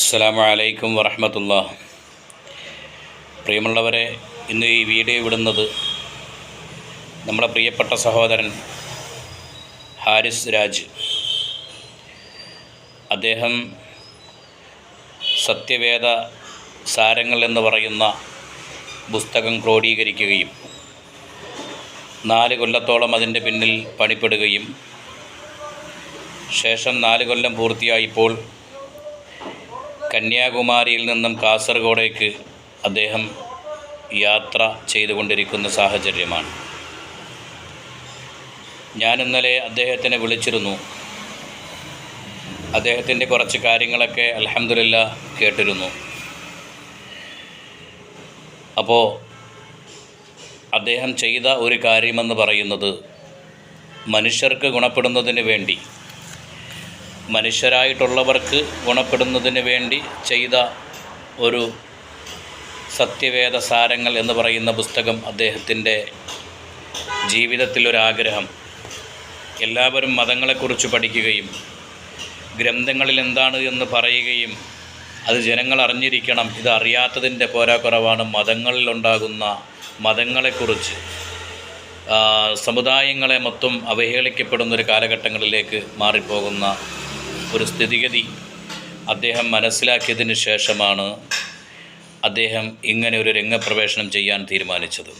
അസ്സലാമു അലൈക്കും വറഹമത്തുള്ള പ്രിയമുള്ളവരെ ഇന്ന് ഈ വീഡിയോ വിടുന്നത് നമ്മുടെ പ്രിയപ്പെട്ട സഹോദരൻ ഹാരിസ് രാജ്. അദ്ദേഹം സത്യവേദ സാരങ്ങൾ എന്ന് പറയുന്ന പുസ്തകം ക്രോഡീകരിക്കുകയും നാല് കൊല്ലത്തോളം അതിന്റെ പിന്നിൽ പണിപ്പെടുകയും ശേഷം നാല് കൊല്ലം പൂർത്തിയായപ്പോൾ കന്യാകുമാരിയിൽ നിന്നും കാസർഗോഡേക്ക് അദ്ദേഹം യാത്ര ചെയ്തുകൊണ്ടിരിക്കുന്ന സാഹചര്യമാണ്. ഞാൻ ഇന്നലെ അദ്ദേഹത്തിനെ വിളിച്ചിരുന്നു. അദ്ദേഹത്തിന്റെ കുറച്ച് കാര്യങ്ങളൊക്കെ അലഹമില്ല കേട്ടിരുന്നു. അപ്പോൾ അദ്ദേഹം ചെയ്ത ഒരു കാര്യമെന്ന് പറയുന്നത് മനുഷ്യർക്ക് ഗുണപ്പെടുന്നതിന് വേണ്ടി മനുഷ്യരായിട്ടുള്ളവർക്ക് ഗുണപ്പെടുന്നതിന് വേണ്ടി ചെയ്ത ഒരു സത്യവേദ സാരങ്ങൾ എന്ന് പറയുന്ന പുസ്തകം അദ്ദേഹത്തിന്റെ ജീവിതത്തിലൊരാഗ്രഹം. എല്ലാവരും മതങ്ങളെക്കുറിച്ച് പഠിക്കുകയും ഗ്രന്ഥങ്ങളിൽ എന്താണ് എന്ന് പറയുകയും അത് ജനങ്ങൾ അറിഞ്ഞിരിക്കണം. ഇത് അറിയാത്തതിന്റെ പോരാക്കുറവാണ് മതങ്ങളിലുണ്ടാകുന്ന മതങ്ങളെക്കുറിച്ച്. സമുദായങ്ങളെ മൊത്തം അവഹേളിക്കപ്പെടുന്ന ഒരു കാലഘട്ടങ്ങളിലേക്ക് മാറിപ്പോകുന്ന ഒരു സ്ഥിതിഗതി അദ്ദേഹം മനസ്സിലാക്കിയതിന് ശേഷമാണ് അദ്ദേഹം ഇങ്ങനെ ഒരു രംഗപ്രവേശനം ചെയ്യാൻ തീരുമാനിച്ചത്.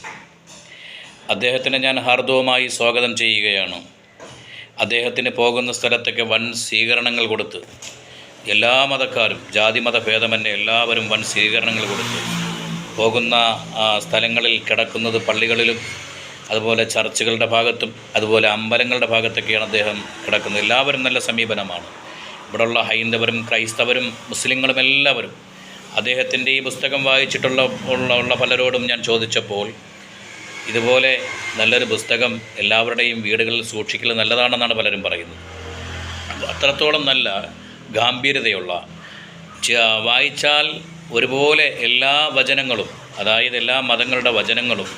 അദ്ദേഹത്തിന് ഞാൻ ഹാർദവുമായി സ്വാഗതം ചെയ്യുകയാണ്. അദ്ദേഹത്തിന് പോകുന്ന സ്ഥലത്തൊക്കെ വൻ സ്വീകരണങ്ങൾ കൊടുത്ത് എല്ലാ മതക്കാരും ജാതി മതഭേദമന്യേ എല്ലാവരും വൻ സ്വീകരണങ്ങൾ കൊടുത്ത് പോകുന്ന സ്ഥലങ്ങളിൽ കിടക്കുന്നത് പള്ളികളിലും അതുപോലെ ചർച്ചുകളുടെ ഭാഗത്തും അതുപോലെ അമ്പലങ്ങളുടെ ഭാഗത്തൊക്കെയാണ് അദ്ദേഹം കിടക്കുന്നത്. എല്ലാവരും നല്ല സമീപനമാണ്. ഇവിടെയുള്ള ഹൈന്ദവരും ക്രൈസ്തവരും മുസ്ലിങ്ങളും എല്ലാവരും അദ്ദേഹത്തിന്റെ ഈ പുസ്തകം വായിച്ചിട്ടുള്ള ഉള്ള ഉള്ള പലരോടും ഞാൻ ചോദിച്ചപ്പോൾ ഇതുപോലെ നല്ലൊരു പുസ്തകം എല്ലാവരുടെയും വീടുകളിൽ സൂക്ഷിക്കൽ നല്ലതാണെന്നാണ് പലരും പറയുന്നത്. അത്രത്തോളം നല്ല ഗാംഭീര്യതയുള്ള വായിച്ചാൽ ഒരുപോലെ എല്ലാ വചനങ്ങളും അതായത് എല്ലാ മതങ്ങളുടെ വചനങ്ങളും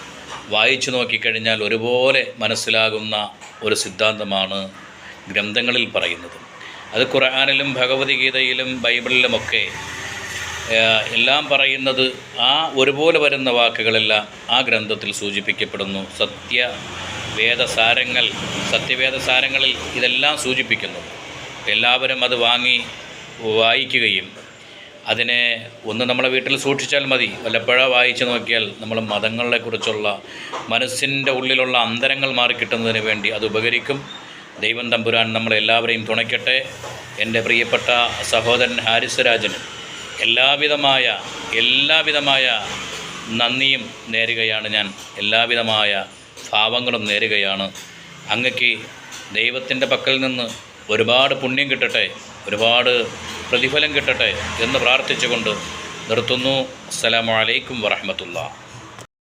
വായിച്ചു നോക്കിക്കഴിഞ്ഞാൽ ഒരുപോലെ മനസ്സിലാകുന്ന ഒരു സിദ്ധാന്തമാണ് ഗ്രന്ഥങ്ങളിൽ പറയുന്നത്. അത് ഖുർആാനിലും ഭഗവത്ഗീതയിലും ബൈബിളിലുമൊക്കെ എല്ലാം പറയുന്നത് ആ ഒരുപോലെ വരുന്ന വാക്കുകളെല്ലാം ആ ഗ്രന്ഥത്തിൽ സൂചിപ്പിക്കപ്പെടുന്നു. സത്യ വേദസാരങ്ങൾ സത്യവേദസാരങ്ങളിൽ ഇതെല്ലാം സൂചിപ്പിക്കുന്നു. എല്ലാവരും അത് വാങ്ങി വായിക്കുകയും അതിനെ ഒന്ന് നമ്മളെ വീട്ടിൽ സൂക്ഷിച്ചാൽ മതി. വല്ലപ്പോഴാ വായിച്ചു നോക്കിയാൽ നമ്മൾ മതങ്ങളെക്കുറിച്ചുള്ള മനസ്സിന്റെ ഉള്ളിലുള്ള അന്തരങ്ങൾ മാറിക്കിട്ടുന്നതിന് വേണ്ടി അത് ഉപകരിക്കും. ദൈവം തമ്പുരാൻ നമ്മളെല്ലാവരെയും തുണയ്ക്കട്ടെ. എന്റെ പ്രിയപ്പെട്ട സഹോദരൻ ഹാരിസ് രാജന് എല്ലാവിധമായ എല്ലാവിധമായ നന്ദിയും നേരുകയാണ് ഞാൻ. എല്ലാവിധമായ ഭാവങ്ങളും നേരുകയാണ്. അങ്ങക്ക് ദൈവത്തിന്റെ പക്കൽ നിന്ന് ഒരുപാട് പുണ്യം കിട്ടട്ടെ ഒരുപാട് പ്രതിഫലം കിട്ടട്ടെ എന്ന് പ്രാർത്ഥിച്ചുകൊണ്ട് നിർത്തുന്നു. അസ്സലാമു അലൈക്കും വറഹമത്തുള്ള